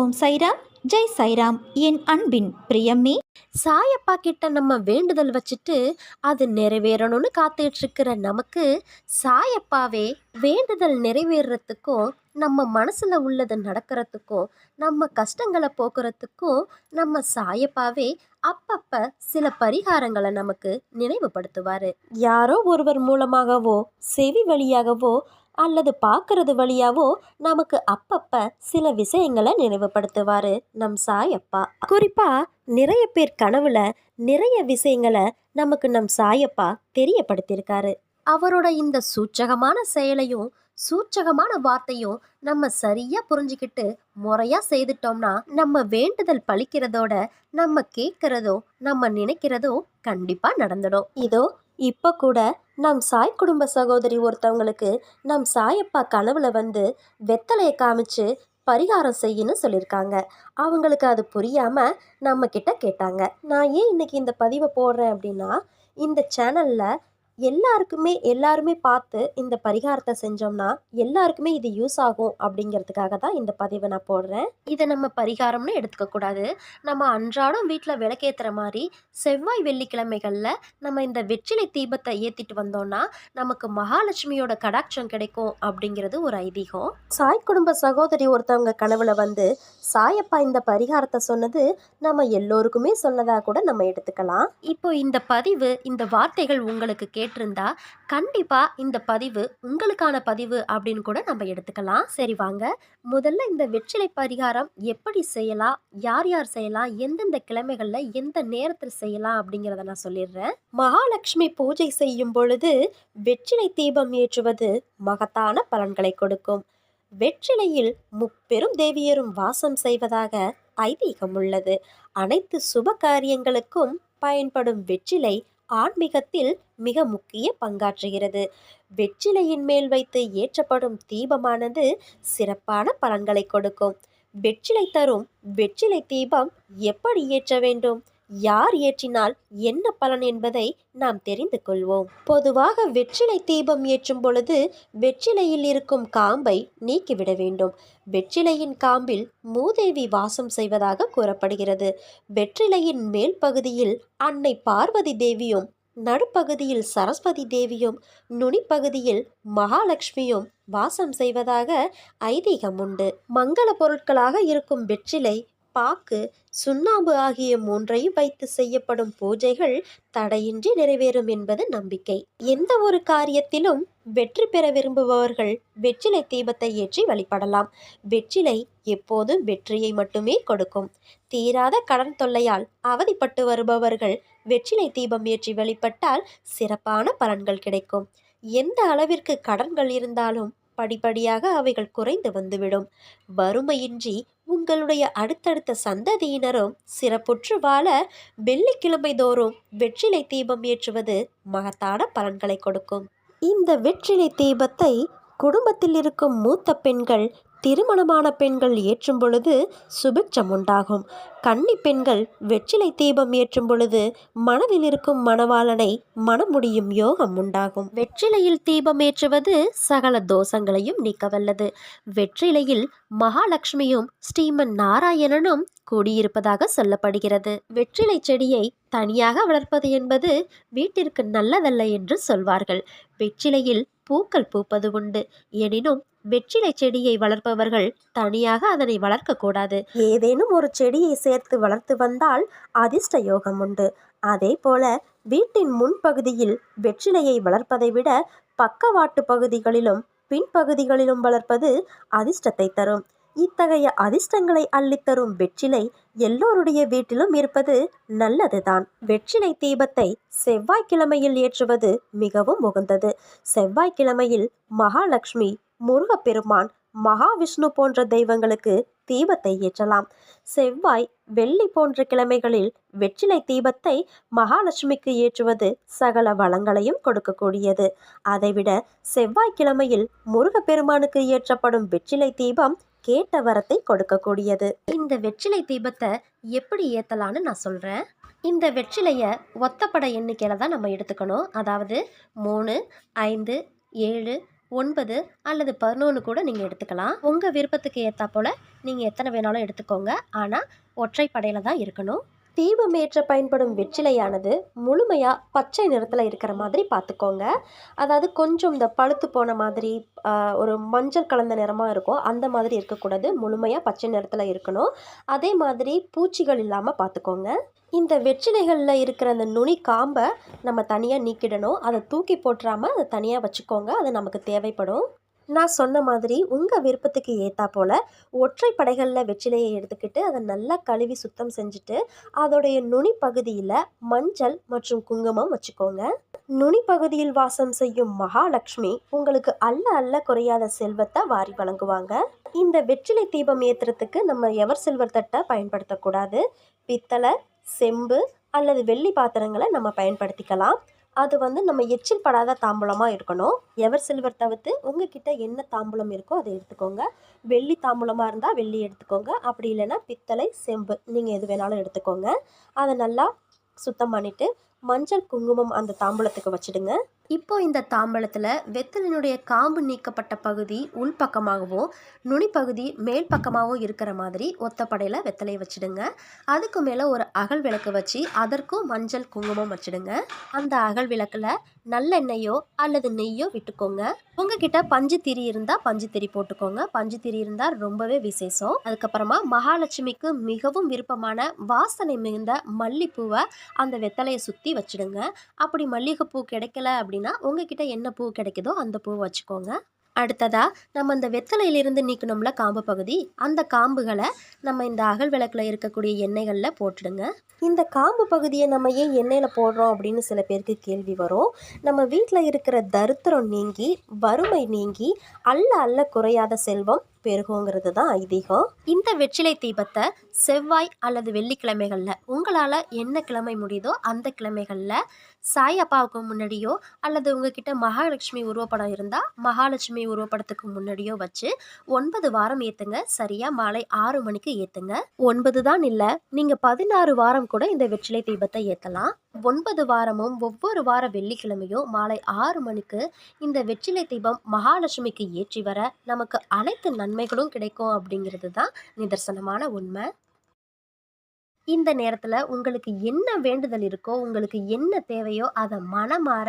ஓம் சைராம் ஜெய் சைராம். என் அன்பின் பிரியம்மே சாயப்பா கிட்ட நம்ம வேண்டுதல் வச்சுட்டு அது நிறைவேறணும்னு காத்துட்டு இருக்கிற நமக்கு சாயப்பாவே வேண்டுதல் நிறைவேறத்துக்கும் நம்ம மனசுல உள்ளது நடக்கிறதுக்கும் நம்ம கஷ்டங்களை போக்குறதுக்கும் நம்ம சாயப்பாவே அப்பப்ப சில பரிகாரங்களை நமக்கு நினைவுபடுத்துவாரு. யாரோ ஒருவர் மூலமாகவோ செவி வழியாகவோ அல்லது பார்க்கறது வழியாவோ நமக்கு அப்பப்ப சில விஷயங்களை நினைவுபடுத்துவாரு நம் சாயப்பா. குறிப்பா நிறைய பேர் கனவுல நிறைய விஷயங்களை நமக்கு நம் சாயப்பா தெரியப்படுத்தியிருக்காரு. அவரோட இந்த சூச்சகமான செயலையும் சூச்சகமான வார்த்தையும் நம்ம சரியா புரிஞ்சுக்கிட்டு முறையா செய்துட்டோம்னா நம்ம வேண்டுதல் பழிக்கிறதோட நம்ம கேட்கறதோ நம்ம நினைக்கிறதோ கண்டிப்பா நடந்துடும். இதோ இப்போ கூட நம் சாய் குடும்ப சகோதரி ஒருத்தவங்களுக்கு நம் சாயப்பா கனவுல வந்து வெத்தலையை காமிச்சு பரிகாரம் செய்யன்னு சொல்லியிருக்காங்க அவங்களுக்கு அது புரியாமல் நம்மக்கிட்ட கேட்டாங்க. நான் ஏன் இன்னைக்கு இந்த பதிவை போடுறேன் அப்படின்னா இந்த சேனலில் எல்லாருக்குமே எல்லாருமே பார்த்து இந்த பரிகாரத்தை செஞ்சோம்னா எல்லாருக்குமே இது யூஸ் ஆகும் அப்படிங்கிறதுக்காக தான் இந்த பதிவை நான் போடுறேன். இதை நம்ம பரிகாரம்னு எடுத்துக்க கூடாது. நம்ம அன்றாடம் வீட்டில் விளக்கேற்றுற மாதிரி செவ்வாய் வெள்ளிக்கிழமைகளில் நம்ம இந்த வெற்றிலை தீபத்தை ஏற்றிட்டு வந்தோம்னா நமக்கு மகாலட்சுமியோட கடாட்சம் கிடைக்கும் அப்படிங்கிறது ஒரு ஐதீகம். சாய் குடும்ப சகோதரி ஒருத்தவங்க கனவுல வந்து சாயப்பா இந்த பரிகாரத்தை சொன்னது நம்ம எல்லோருக்குமே சொன்னதாக கூட நம்ம எடுத்துக்கலாம். இப்போ இந்த பதிவு இந்த வார்த்தைகள் உங்களுக்கு கேட்டிருந்தா கண்டிப்பா இந்த பதிவு உங்களுக்கான பதிவு அப்படின்னு கூட நம்ம எடுத்துக்கலாம். சரி வாங்க. முதல்ல இந்த வெற்றிலை பரிகாரம் எப்படி செய்யலாம்? யார் யார் செய்யலாம்? எந்தெந்த கிழமைகளில் எந்த நேரத்தில் செய்யலாம் அப்படிங்கிறத நான் சொல்லிடுறேன். மகாலட்சுமி பூஜை செய்யும் பொழுது வெற்றிலை தீபம் ஏற்றுவது மகத்தான பலன்களை கொடுக்கும். வெற்றிலையில் முப்பெரும் தேவியரும் வாசம் செய்வதாக ஐதீகம் உள்ளது. அனைத்து சுப காரியங்களுக்கும் பயன்படும் வெற்றிலை ஆன்மீகத்தில் மிக முக்கிய பங்காற்றுகிறது. வெற்றிலையின் மேல் வைத்து ஏற்றப்படும் தீபமானது சிறப்பான பலன்களை கொடுக்கும். வெற்றிலை தரும் வெற்றிலை தீபம் எப்படி ஏற்ற வேண்டும்? யார் ஏற்றினால் என்ன பலன் என்பதை நாம் தெரிந்து கொள்வோம். பொதுவாக வெற்றிலை தீபம் ஏற்றும் பொழுது வெற்றிலையில் இருக்கும் காம்பை நீக்கிவிட வேண்டும். வெற்றிலையின் காம்பில் மூதேவி வாசம் செய்வதாக கூறப்படுகிறது. வெற்றிலையின் மேல் பகுதியில் அன்னை பார்வதி தேவியும் நடுப்பகுதியில் சரஸ்வதி தேவியும் நுனிப்பகுதியில் மகாலட்சுமியும் வாசம் செய்வதாக ஐதீகம் உண்டு. மங்கள பொருட்களாக இருக்கும் வெற்றிலை பாக்கு சுண்ணாம்பு ஆகிய மூன்றையும் வைத்து செய்யப்படும் பூஜைகள் தடையின்றி நிறைவேறும் என்பது நம்பிக்கை. எந்த ஒரு காரியத்திலும் வெற்றி பெற விரும்புபவர்கள் வெற்றிலை தீபத்தை ஏற்றி வழிபடலாம். வெற்றிலை எப்போதும் வெற்றியை மட்டுமே கொடுக்கும். தீராத கடன் தொல்லையால் அவதிப்பட்டு வருபவர்கள் வெற்றிலை தீபம் ஏற்றி வழிபட்டால் சிறப்பான பலன்கள் கிடைக்கும். எந்த அளவிற்கு கடன்கள் இருந்தாலும் படிப்படியாக அவைகள் குறைந்து வந்துவிடும். வறுமையின்றி உங்களுடைய அடுத்தடுத்த சந்ததியினரும் சிறப்புற்று வாழ வெள்ளிக்கிழமை தோறும் வெற்றிலை தீபம் ஏற்றுவது மகத்தான பலன்களை கொடுக்கும். இந்த வெற்றிலை தீபத்தை குடும்பத்தில் இருக்கும் மூத்த பெண்கள் திருமணமான பெண்கள் ஏற்றும் பொழுது சுபிட்சம் உண்டாகும். கன்னி பெண்கள் வெற்றிலை தீபம் ஏற்றும் பொழுது மனதில் இருக்கும் மணவாளனை மனமுடியும் யோகம் உண்டாகும். வெற்றிலையில் தீபம் ஏற்றுவது சகல தோஷங்களையும் நீக்கவல்லது. வெற்றிலையில் மகாலட்சுமியும் ஸ்ரீமன் நாராயணனும் கூடியிருப்பதாக சொல்லப்படுகிறது. வெற்றிலை செடியை தனியாக வளர்ப்பது என்பது வீட்டிற்கு நல்லதல்ல என்று சொல்வார்கள். வெற்றிலையில் பூக்கள் பூப்பது உண்டு. எனினும் வெற்றிலை செடியை வளர்ப்பவர்கள் தனியாக அதனை வளர்க்கக்கூடாது ஏதேனும் ஒரு செடியை சேர்த்து வளர்த்து வந்தால் அதிர்ஷ்ட யோகம் உண்டு. அதே போல வீட்டின் முன்பகுதியில் வெற்றிலையை வளர்ப்பதை விட பக்கவாட்டு பகுதிகளிலும் பின்பகுதிகளிலும் வளர்ப்பது அதிர்ஷ்டத்தை தரும். இத்தகைய அதிர்ஷ்டங்களை அள்ளித்தரும் வெற்றிலை எல்லோருடைய வீட்டிலும் இருப்பது நல்லதுதான். வெற்றிலை தீபத்தை செவ்வாய்க்கிழமையில் ஏற்றுவது மிகவும் உகந்தது. செவ்வாய்க்கிழமையில் மகாலட்சுமி முருகப்பெருமான் மகாவிஷ்ணு போன்ற தெய்வங்களுக்கு தீபத்தை ஏற்றலாம். செவ்வாய் வெள்ளி போன்ற கிழமைகளில் வெற்றிலை தீபத்தை மகாலட்சுமிக்கு ஏற்றுவது சகல வளங்களையும் கொடுக்கக்கூடியது. அதைவிட செவ்வாய்க்கிழமையில் முருகப்பெருமானுக்கு ஏற்றப்படும் வெற்றிலை தீபம் கேட்ட வரத்தை கொடுக்கக்கூடியது. இந்த வெற்றிலை தீபத்தை எப்படி ஏத்தலான்னு நான் சொல்றேன். இந்த வெற்றிலையை ஒத்தப்பட எண்ணிக்கையில் தான் நம்ம எடுத்துக்கணும். அதாவது மூணு ஐந்து ஏழு ஒன்பது அல்லது பதினொன்று கூட நீங்கள் எடுத்துக்கலாம். உங்கள் விருப்பத்துக்கு ஏற்றா போல் நீங்கள் எத்தனை வேணாலும் எடுத்துக்கோங்க. ஆனால் ஒற்றைப்படையில் தான் இருக்கணும். தீபமேற்ற பயன்படும் வெற்றிலையானது முழுமையாக பச்சை நிறத்தில் இருக்கிற மாதிரி பார்த்துக்கோங்க அதாவது கொஞ்சம் இந்த பழுத்து போன மாதிரி ஒரு மஞ்சள் கலந்த நிறமாக இருக்கும். அந்த மாதிரி இருக்கக்கூடாது. முழுமையாக பச்சை நிறத்தில் இருக்கணும். அதே மாதிரி பூச்சிகள் இல்லாமல் பார்த்துக்கோங்க இந்த வெற்றிலைகளில் இருக்கிற அந்த நுனி காம்பை நம்ம தனியாக நீக்கிடணும். அதை தூக்கி போட்டுறாமல் அதை தனியாக வச்சுக்கோங்க. அது நமக்கு தேவைப்படும். நான் சொன்ன மாதிரி உங்கள் விருப்பத்துக்கு ஏற்றா போல் ஒற்றை படைகளில் வெற்றிலையை எடுத்துக்கிட்டு அதை நல்லா கழுவி சுத்தம் செஞ்சுட்டு அதோடைய நுனி பகுதியில் மஞ்சள் மற்றும் குங்குமம் வச்சுக்கோங்க. நுனி பகுதியில் வாசம் செய்யும் மகாலட்சுமி உங்களுக்கு அல்ல அல்ல குறையாத செல்வத்தை வாரி வழங்குவாங்க. இந்த வெற்றிலை தீபம் ஏற்றுறதுக்கு நம்ம எவர் சில்வர் தட்டை பயன்படுத்தக்கூடாது. பித்தளை செம்பு அல்லது வெள்ளி பாத்திரங்களை நம்ம பயன்படுத்திக்கலாம். அது வந்து நம்ம எச்சில் படாத தாம்பூலமாக இருக்கணும். எவர் சில்வர் தவிர்த்து உங்ககிட்ட என்ன தாம்பூலம் இருக்கோ அதை எடுத்துக்கோங்க. வெள்ளி தாம்பூலமாக இருந்தால் வெள்ளி எடுத்துக்கோங்க. அப்படி இல்லைன்னா பித்தளை செம்பு நீங்கள் எது வேணாலும் எடுத்துக்கோங்க. அதை நல்லா சுத்தம் பண்ணிவிட்டு மஞ்சள் குங்குமம் அந்த தாம்பூலத்துக்கு வச்சிடுங்க. இப்போ இந்த தாம்பழத்தில் வெத்தலினுடைய காம்பு நீக்கப்பட்ட பகுதி உள்பக்கமாகவும் நுனி பகுதி மேல் பக்கமாகவும் இருக்கிற மாதிரி ஒத்தப்படையில் வெத்தலையை வச்சிடுங்க. அதுக்கு மேலே ஒரு அகல் விளக்கு வச்சு அதற்கும் மஞ்சள் குங்குமம் வச்சிடுங்க. அந்த அகல் விளக்கில் நல்லெண்ணெயோ அல்லது நெய்யோ விட்டுக்கோங்க. உங்ககிட்ட பஞ்சு திரி இருந்தால் பஞ்சு திரி போட்டுக்கோங்க. பஞ்சு திரி இருந்தால் ரொம்பவே விசேஷம். அதுக்கப்புறமா மகாலட்சுமிக்கு மிகவும் விருப்பமான வாசனை மிகுந்த மல்லிப்பூவை அந்த வெத்தலையை சுற்றி வச்சிடுங்க. அப்படி மல்லிகைப்பூ கிடைக்கல அப்படின்னா உங்ககிட்ட என்ன பூ கிடைக்குதோ அந்த பூ வச்சுக்கோங்க. அடுத்ததாக நம்ம இந்த வெத்தலையிலிருந்து நீக்கணும்ல காம்பு பகுதி அந்த காம்புகளை நம்ம இந்த அகல் விளக்கில் இருக்கக்கூடிய எண்ணெய்களில் போட்டுடுங்க. இந்த காம்பு பகுதியை நம்ம ஏன் எண்ணெயில் போடுறோம் அப்படின்னு சில பேருக்கு கேள்வி வரும். நம்ம வீட்டில் இருக்கிற தரித்திரம் நீங்கி வறுமை நீங்கி அல்ல அல்ல குறையாத செல்வம் பெருகுங்கிறது தான் ஐதீகம். இந்த வெற்றிலை தீபத்தை செவ்வாய் அல்லது வெள்ளிக்கிழமைகளில் உங்களால் என்ன கிழமை முடியுதோ அந்த கிழமைகளில் சாய் அப்பாவுக்கு முன்னாடியோ அல்லது உங்ககிட்ட மகாலட்சுமி உருவப்படம் இருந்தால் மகாலட்சுமி உருவப்படத்துக்கு முன்னாடியோ வச்சு ஒன்பது வாரம் ஏற்றுங்க சரியாக மாலை ஆறு மணிக்கு ஏற்றுங்க ஒன்பது தான் இல்லை நீங்கள் பதினாறு வாரம் கூட இந்த வெற்றிலை தீபத்தை ஏற்றலாம் ஒன்பது வாரமும் ஒவ்வொரு வார வெள்ளிக்கிழமையும் மாலை ஆறு மணிக்கு இந்த வெற்றிலை தீபம் மகாலட்சுமிக்கு ஏற்றி வர நமக்கு அனைத்து நன்மைகளும் கிடைக்கும் அப்படிங்கிறது தான் நிதர்சனமான உண்மை. இந்த நேரத்தில் உங்களுக்கு என்ன வேண்டுதல் இருக்கோ உங்களுக்கு என்ன தேவையோ அதை மனமாற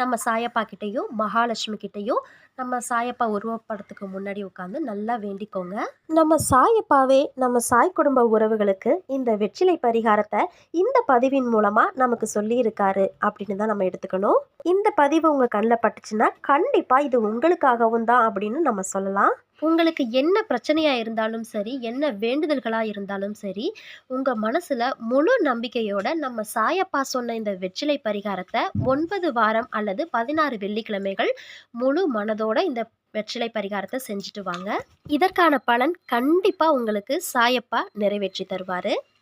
நம்ம சாயப்பா கிட்டேயும் மகாலட்சுமி கிட்டேயும் நம்ம சாயப்பா உருவப்படத்துக்கு முன்னாடி உட்காந்து நல்லா வேண்டிக்கோங்க. நம்ம சாயப்பாவே நம்ம சாய் குடும்ப உறவுகளுக்கு இந்த வெற்றிலை பரிகாரத்தை இந்த பதிவின் மூலமாக நமக்கு சொல்லியிருக்காரு அப்படின்னு தான் நம்ம எடுத்துக்கணும். இந்த பதிவு உங்கள் கண்ணில் பட்டுச்சுன்னா கண்டிப்பாக இது உங்களுக்காகவும் தான் அப்படின்னு நம்ம சொல்லலாம். உங்களுக்கு என்ன பிரச்சனையாக இருந்தாலும் சரி என்ன வேண்டுதல்களாக இருந்தாலும் சரி உங்கள் மனசில் முழு நம்பிக்கையோட நம்ம சாயப்பா சொன்ன இந்த வெற்றிலை பரிகாரத்தை ஒன்பது வாரம் அல்லது பதினாறு வெள்ளிக்கிழமைகள் முழு மனதோட இந்த வெற்றிலை பரிகாரத்தை செஞ்சுட்டு வாங்க. இதற்கான பலன் கண்டிப்பாக உங்களுக்கு சாயப்பா நிறைவேற்றி தருவார்.